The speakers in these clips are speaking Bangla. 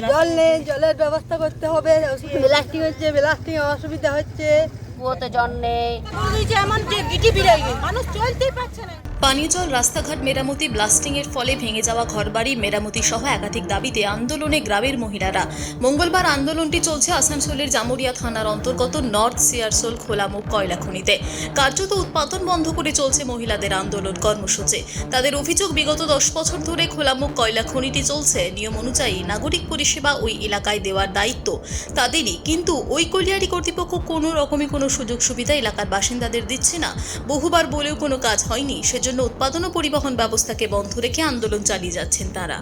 জল নেই জলের ব্যবস্থা করতে হবে ব্লাস্টিং হচ্ছে ব্লাস্টিং অসুবিধা হচ্ছে। কুয়োতে জল নেই। এমন যে গিটি বিড়াই মানুষ চলতেই পারছে না। পানীয় জল রাস্তাঘাট মেরামতি ব্লাস্টিংয়ের ফলে ভেঙে যাওয়া ঘরবাড়ি, মেরামতি সহ একাধিক দাবিতে আন্দোলনে গ্রামের মহিলারা। মঙ্গলবার আন্দোলনটি চলছে আসানসোলের জামুরিয়া থানার অন্তর্গত নর্থ সিয়ারসোল খোলামুখ কয়লা খনিতে। কার্যত উৎপাদন বন্ধ করে চলছে মহিলাদের আন্দোলন কর্মসূচি। তাদের অভিযোগ, বিগত দশ বছর ধরে খোলামুখ কয়লা খনিটি চলছে। নিয়ম অনুযায়ী নাগরিক পরিষেবা ওই এলাকায় দেওয়ার দায়িত্ব তাদেরই। কিন্তু ওই কলিয়ারি কর্তৃপক্ষ কোনো রকমই কোনো সুযোগ সুবিধা এলাকার বাসিন্দাদের দিচ্ছে না। বহুবার বলেও কোনো কাজ হয়নি। সেজন্য উৎপাদন ও পরিবহন ব্যবস্থাকে বন্ধ রেখে আন্দোলন চালিয়ে যাচ্ছেন তারা।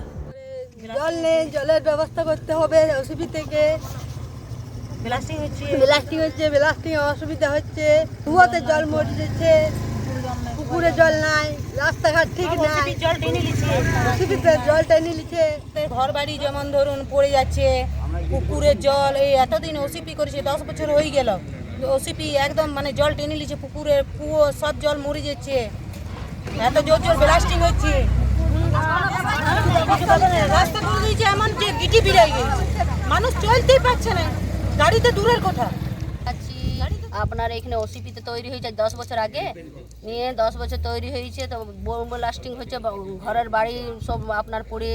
জল নেই জলের ব্যবস্থা করতে হবে ওসিপি থেকে। ব্লাস্টিং হচ্ছে। ব্লাস্টিং হচ্ছে ব্লাস্টিং অসুবিধা হচ্ছে। কুয়োতে জল মরে যাচ্ছে পুকুরে জল নাই রাস্তাঘাট ঠিক নাই। জল টেনে নিচ্ছে। ওসিপিতে জল টেনে নিচ্ছে। ঘর বাড়ি যেমন ধরুন পড়ে যাচ্ছে পুকুরের জল এই এতদিন ওসিপি করেছে দশ বছর হয়ে গেল। ওসিপি একদম মানে জল টেনে নিচ্ছে পুকুরের কুয়ো সব জল মরে যাচ্ছে। এত জোর জোর ব্লাস্টিং হচ্ছে। রাস্তা করে দিয়েছে এমন যে গিটি বিড়াই মানুষ চলতেই পারছে না। গাড়িতে দূরের কথা। আপনার এখানে ওসিপিতে তৈরি হয়েছে দশ বছর আগে। নিয়ে দশ বছর তৈরি হয়েছে, তো বোম লাস্টিং হচ্ছে ঘরের বাড়ি সব আপনার পড়ে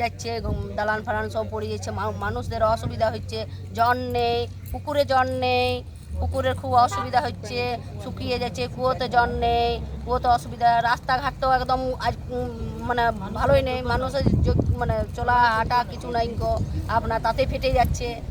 যাচ্ছে দালান ফালান সব পড়ে যাচ্ছে। মানুষদের অসুবিধা হচ্ছে। জল নেই, পুকুরে জল নেই। পুকুরের খুব অসুবিধা হচ্ছে, শুকিয়ে যাচ্ছে, কুয়োতে জল নেই, কুয়োতে অসুবিধা, রাস্তাঘাট তো একদম আজ মানে ভালোই নেই, মানুষের মানে চলা হাঁটা কিছু নাই আপনার তাতে ফেটে যাচ্ছে।